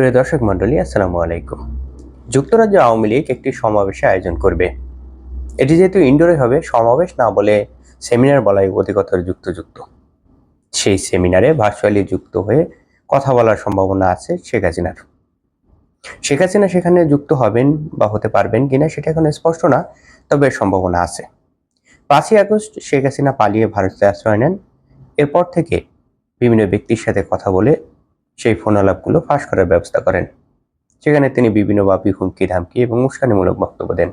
প্রিয় দর্শক মন্ডলী আসসালামু আলাইকুম। যুক্তরাজ্য আওয়ামী লীগ একটি সমাবেশে আয়োজন করবে। এটি যেহেতু ইনডোরে হবে, সমাবেশ না বলে সেমিনার বলাই অধিকতর যুক্তযুক্ত। সেই সেমিনারে ভার্চুয়ালি যুক্ত হয়ে কথা বলার সম্ভাবনা আছে শেখ হাসিনার। শেখ হাসিনা সেখানে যুক্ত হবেন বা হতে পারবেন কিনা সেটা এখন স্পষ্ট না, তবে সম্ভাবনা আছে। পাঁচই আগস্ট শেখ হাসিনা পালিয়ে ভারতে আশ্রয় নেন। এরপর থেকে বিভিন্ন ব্যক্তির সাথে কথা বলে সেই ফোন আলাপগুলো ফাঁস করার ব্যবস্থা করেন। সেখানে তিনি বিভিন্ন বাপি হুমকি, ধামকি এবং উস্কানিমূলক বক্তব্য দেন।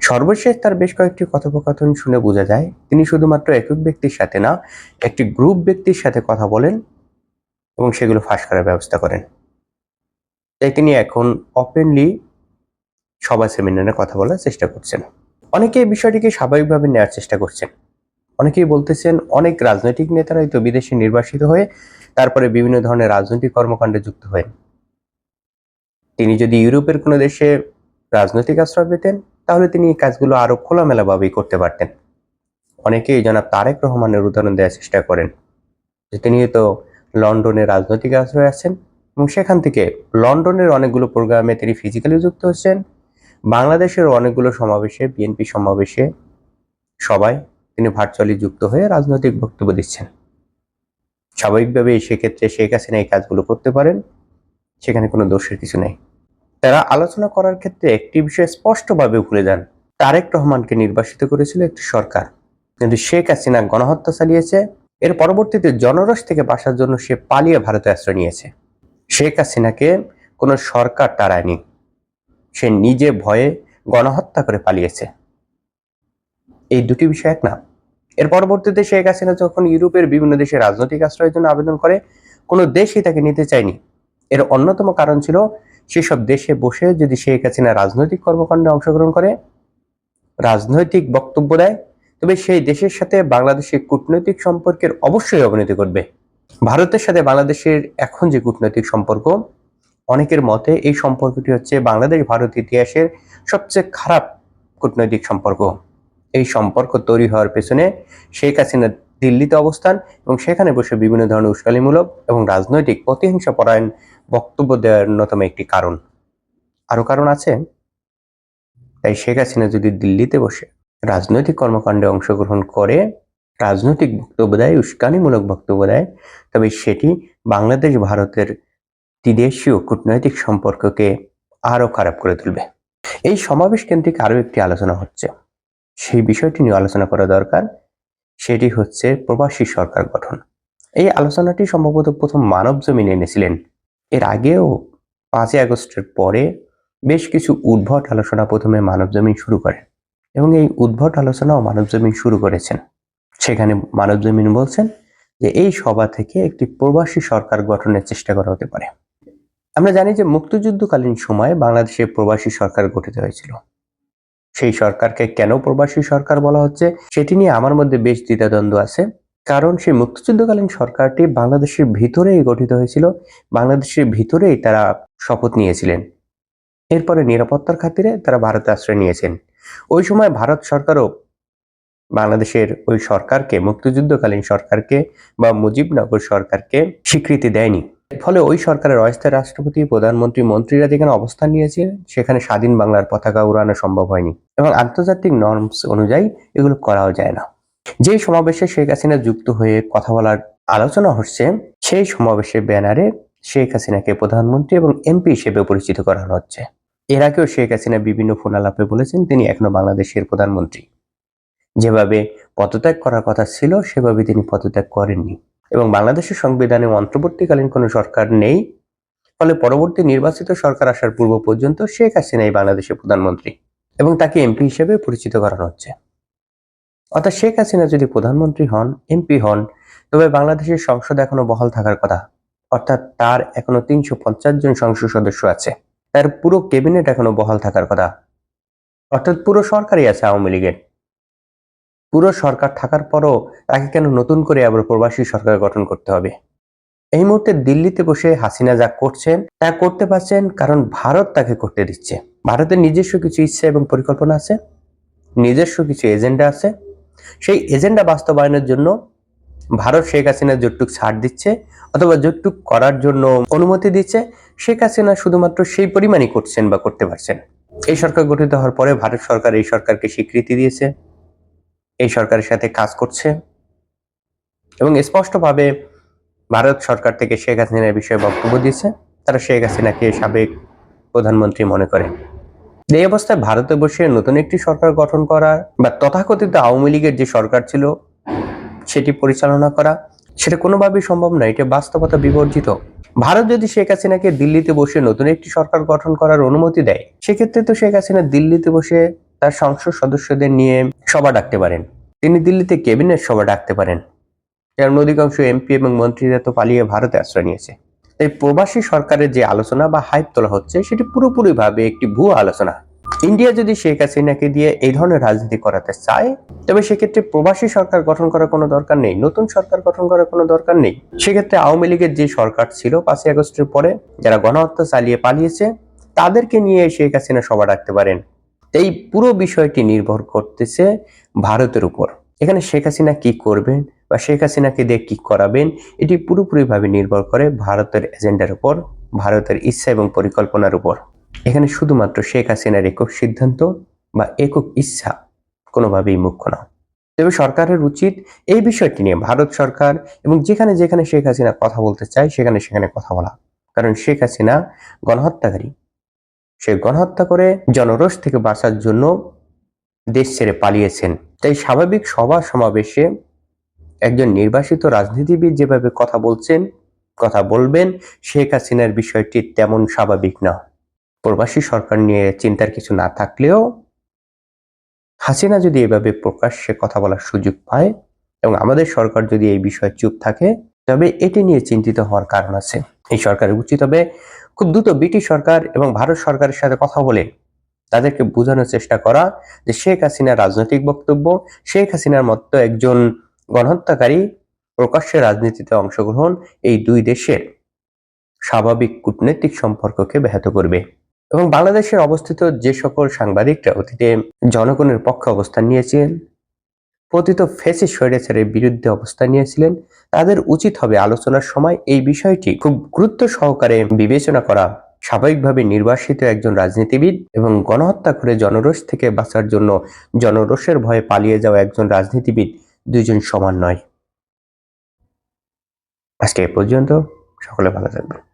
সর্বশেষ তার বেশ কয়েকটি কথোপকথন শুনে বোঝা যায়, তিনি শুধুমাত্র একক ব্যক্তির সাথে না, একটি গ্রুপ ব্যক্তির সাথে কথা বলেন এবং সেগুলো ফাঁস করার ব্যবস্থা করেন। তাই তিনি এখন ওপেনলি সভা সেমিনারে কথা বলার চেষ্টা করছেন। অনেকে এই বিষয়টিকে স্বাভাবিকভাবে নেওয়ার চেষ্টা করছেন। অনেকেই বলতেছেন অনেক রাজনৈতিক নেতারাই তো বিদেশে নির্বাসিত হয়ে তারপরে বিভিন্ন ধরনের রাজনৈতিক কর্মকাণ্ডে যুক্ত হয়ে। তিনি যদি ইউরোপের কোনো দেশে রাজনৈতিক আশ্রয় পেতেন, তাহলে তিনি এই কাজগুলো আরও খোলামেলাভাবেই করতে পারতেন। অনেকেই জনাব তারেক রহমানের উদাহরণ দেওয়ার চেষ্টা করেন, যে তিনি তো লন্ডনে রাজনৈতিক আশ্রয় আছেন এবং সেখান থেকে লন্ডনের অনেকগুলো প্রোগ্রামে তিনি ফিজিক্যালি যুক্ত হচ্ছেন। বাংলাদেশের অনেকগুলো সমাবেশে বিএনপি সমাবেশে সবাই তিনি ভার্চুয়ালি যুক্ত হয়ে রাজনৈতিক বক্তব্য দিচ্ছেন। স্বাভাবিকভাবে সেক্ষেত্রে শেখ হাসিনা এই কাজগুলো করতে পারেন, সেখানে কোনো দোষের কিছু নেই। তারা আলোচনা করার ক্ষেত্রে একটি বিষয় স্পষ্টভাবে ভুলে যান। তারেক রহমানকে নির্বাসিত করেছিল একটি সরকার। কিন্তু শেখ হাসিনা গণহত্যা চালিয়েছে, এর পরবর্তীতে জনরস থেকে বাসার জন্য সে পালিয়ে ভারতে আশ্রয় নিয়েছে। শেখ হাসিনাকে কোনো সরকার তাড়ায়নি। সে নিজে ভয়ে গণহত্যা করে পালিয়েছে। এই দুটি বিষয় এক না। এর পরবর্তীতে শেখ হাসিনা যখন ইউরোপের বিভিন্ন দেশে রাজনৈতিক আশ্রয়ের জন্য আবেদন করে, কোনো দেশই তাকে নিতে চায়নি। এর অন্যতম কারণ ছিল, সেসব দেশে বসে যদি শেখ হাসিনা রাজনৈতিক কর্মকাণ্ডে অংশগ্রহণ করে, রাজনৈতিক বক্তব্য দেয়, তবে সেই দেশের সাথে বাংলাদেশের কূটনৈতিক সম্পর্কের অবশ্যই অবনতি করবে ভারতের সাথে বাংলাদেশের এখন যে কূটনৈতিক সম্পর্ক, অনেকের মতে এই সম্পর্কটি হচ্ছে বাংলাদেশ ভারত ইতিহাসের সবচেয়ে খারাপ কূটনৈতিক সম্পর্ক। এই সম্পর্ক তৈরি হওয়ার পেছনে শেখ হাসিনা দিল্লিতে অবস্থান এবং সেখানে বসে বিভিন্ন ধরনের উস্কানিমূলক এবং রাজনৈতিক প্রতিহিংসা পরায়ণ বক্তব্য দেওয়ার অন্যতম একটি কারণ। আরও কারণ আছে, তাই শেখ হাসিনা যদি দিল্লিতে বসে রাজনৈতিক কর্মকাণ্ডে অংশগ্রহণ করে, রাজনৈতিক বক্তব্য দেয়, উস্কানিমূলক বক্তব্য দেয়, তবে সেটি বাংলাদেশ, ভারতের ত্রিদেশীয় কূটনৈতিক সম্পর্ককে আরও খারাপ করে তুলবে। এই সমাবেশ কেন্দ্রিক আরও একটি আলোচনা হচ্ছে। সেই বিষয়টি নিয়ে আলোচনা করা দরকার। সেটি হচ্ছে প্রবাসী সরকার গঠন। এই আলোচনাটি সম্ভবত প্রথম মানব জমিনে এনেছিলেন। এর আগেও পাঁচই আগস্টের পরে বেশ কিছু উদ্ভট আলোচনা প্রথমে মানব জমিন শুরু করে এবং এই উদ্ভট আলোচনাও মানব জমিন শুরু করেছেন। সেখানে মানব জমিন বলছেন যে এই সভা থেকে একটি প্রবাসী সরকার গঠনের চেষ্টা করা হতে পারে। আমরা জানি যে মুক্তিযুদ্ধকালীন সময়ে বাংলাদেশে প্রবাসী সরকার গঠিত হয়েছিল। সেই সরকারকে কেন প্রবাসী সরকার বলা হচ্ছে, সেটি নিয়ে আমার মধ্যে বেশ দ্বিধাদ্বন্দ্ব আছে। কারণ সেই মুক্তিযুদ্ধকালীন সরকারটি বাংলাদেশের ভিতরেই গঠিত হয়েছিল, বাংলাদেশের ভিতরেই তারা শপথ নিয়েছিলেন। এরপরে নিরাপত্তার খাতিরে তারা ভারতে আশ্রয় নিয়েছেন। ওই সময় ভারত সরকারও বাংলাদেশের ওই সরকারকে, মুক্তিযুদ্ধকালীন সরকারকে বা মুজিবনগর সরকারকে স্বীকৃতি দেয়নি। ফলে ওই সরকারের অস্থায়ী রাষ্ট্রপতি, প্রধানমন্ত্রী, মন্ত্রীরা যেখানে অবস্থান নিয়েছে সেখানে স্বাধীন বাংলার পতাকা উড়ানো সম্ভব হয়নি এবং আন্তর্জাতিক নর্মস অনুযায়ী এগুলো করাও যায় না। যে সমাবেশে শেখ হাসিনা যুক্ত হয়ে কথা বলার আলোচনা হচ্ছে, সেই সমাবেশের ব্যানারে শেখ হাসিনাকে প্রধানমন্ত্রী এবং এমপি হিসেবে পরিচিত করানো হচ্ছে। এর আগেও শেখ হাসিনা বিভিন্ন ফোন আলাপে বলেছেন, তিনি এখনও বাংলাদেশের প্রধানমন্ত্রী। যেভাবে পদত্যাগ করার কথা ছিল, সেভাবে তিনি পদত্যাগ করেননি। এবং বাংলাদেশের সংবিধানে অন্তর্বর্তীকালীন কোনো সরকার নেই। ফলে পরবর্তী নির্বাচিত সরকার আসার পূর্ব পর্যন্ত শেখ হাসিনাই বাংলাদেশের প্রধানমন্ত্রী এবং তাকে এমপি হিসেবে পরিচিত করানো হচ্ছে। অর্থাৎ শেখ হাসিনা যদি প্রধানমন্ত্রী হন, এমপি হন, তবে বাংলাদেশের সংসদ এখনও বহাল থাকার কথা। অর্থাৎ তার এখনও তিনশো পঞ্চাশ জন সংসদ সদস্য আছে। তার পুরো ক্যাবিনেট এখনও বহাল থাকার কথা। অর্থাৎ পুরো সরকারই আছে আওয়ামী লীগের। পুরো সরকার থাকার পরও তাকে কেন নতুন করে আবার প্রবাসী সরকার গঠন করতে হবে? এই মুহূর্তে দিল্লিতে বসে হাসিনা যা করছেন, তা করতে পারছেন কারণ ভারত তাকে করতে দিচ্ছে। ভারতের নিজস্ব কিছু ইচ্ছা এবং পরিকল্পনা আছে, নিজস্ব কিছু এজেন্ডা আছে। সেই এজেন্ডা বাস্তবায়নের জন্য ভারত শেখ হাসিনা যতটুক ছাড় দিচ্ছে অথবা যতটুক করার জন্য অনুমতি দিচ্ছে। শেখ হাসিনা শুধুমাত্র সেই পরিমাণই করছেন বা করতে পারছেন। এই সরকার গঠিত হওয়ার পরে ভারত সরকার এই সরকারকে স্বীকৃতি দিয়েছে। এই সরকারের সাথে কাজ করছে। এবং স্পষ্টভাবে ভারত সরকার থেকে শেখ হাসিনার বিষয়ে বক্তব্য দিয়েছে। তারা শেখ হাসিনাকে সাবেক প্রধানমন্ত্রী মনে করে। এই অবস্থায় ভারতে বসে নতুন একটি সরকার গঠন করা বা তথাকথিত আওয়ামী লীগের যে সরকার ছিল, সেটি পরিচালনা করা, সেটা কোনোভাবেই সম্ভব নয়। এটা বাস্তবতা বিবর্জিত। ভারত যদি শেখ হাসিনাকে দিল্লিতে বসে নতুন একটি সরকার গঠন করার অনুমতি দেয়, সেক্ষেত্রে তো শেখ হাসিনা দিল্লিতে বসে তার সংসদ সদস্যদের নিয়ে সভা ডাকতে পারেন। তিনি দিল্লিতে ক্যাবিনেট সভা ডাকতে পারেন। কারণ অধিকাংশ এমপি এবং মন্ত্রীরা তো পালিয়ে ভারতে আশ্রয় নিয়েছে। তাই প্রবাসী সরকারের যে আলোচনা বা হাইপ তোলা হচ্ছে, সেটি পুরোপুরিভাবে একটি ভুয়া আলোচনা। ইন্ডিয়া যদি শেখ হাসিনাকে দিয়ে এই ধরনের রাজনীতি করাতে চায়, তবে সেক্ষেত্রে প্রবাসী সরকার গঠন করার কোনো দরকার নেই, নতুন সরকার গঠন করার কোনো দরকার নেই। সেক্ষেত্রে আওয়ামী লীগের যে সরকার ছিল পাঁচই আগস্টের পরে, যারা গণহত্যা চালিয়ে পালিয়েছে, তাদেরকে নিয়ে শেখ হাসিনা সভা ডাকতে পারেন। এই পুরো বিষয়টি নির্ভর করতেছে ভারতের উপর। এখানে শেখ হাসিনা কি করবেন বা শেখ হাসিনাকে দিয়ে কি করাবেন, এটি পুরোপুরিভাবে নির্ভর করে ভারতের এজেন্ডার উপর, ভারতের ইচ্ছা এবং পরিকল্পনার উপর। এখানে শুধুমাত্র শেখ হাসিনার একক সিদ্ধান্ত বা একক ইচ্ছা কোনোভাবেই মুখ্য না। তবে সরকারের উচিত এই বিষয়টি নিয়ে, ভারত সরকার এবং যেখানে যেখানে শেখ হাসিনা কথা বলতে চায়, সেখানে সেখানে কথা বলা। কারণ শেখ হাসিনা গণহত্যাকারী। সে গণহত্যা করে জনরোষ থেকে বাঁচার জন্য দেশ ছেড়ে পালিয়েছেন। তাই স্বাভাবিক সভা সমাবেশে একজন নির্বাসিত রাজনীতিবিদ যেভাবে কথা বলছেন, কথা বলবেন, শেখ হাসিনার বিষয়টি তেমন স্বাভাবিক না। প্রবাসী সরকার নিয়ে চিন্তার কিছু না থাকলেও হাসিনা যদি এভাবে প্রকাশ্যে কথা বলার সুযোগ পায় এবং আমাদের সরকার যদি এই বিষয়ে চুপ থাকে, তবে এটি নিয়ে চিন্তিত হওয়ার কারণ আছে। এই সরকারের উচিত হবে খুব দ্রুত ব্রিটিশ সরকার এবং ভারত সরকারের সাথে কথা বলে তাদেরকে বোঝানোর চেষ্টা করা যে শেখ হাসিনার রাজনৈতিক বক্তব্য, শেখ হাসিনার মতো একজন গণহত্যাকারী প্রকাশ্যে রাজনীতিতে অংশগ্রহণ এই দুই দেশের স্বাভাবিক কূটনৈতিক সম্পর্ককে ব্যাহত করবে। এবং বাংলাদেশের অবস্থিত যে সকল সাংবাদিকরা অতীতে জনগণের পক্ষে অবস্থান নিয়েছিলেন পতিত ফেসি স্বৈরাচারের বিরুদ্ধে অবস্থান নিয়েছিলেন। তাদের উচিত হবে আলোচনার সময় এই বিষয়টি খুব গুরুত্ব সহকারে বিবেচনা করা। স্বাভাবিকভাবে নির্বাসিত একজন রাজনীতিবিদ এবং গণহত্যা করে জনরোষ থেকে বাঁচার জন্য জনরোষের ভয়ে পালিয়ে যাওয়া একজন রাজনীতিবিদ দুইজন সমান নয়। আজকে এ পর্যন্ত। সকলে ভালো থাকবেন।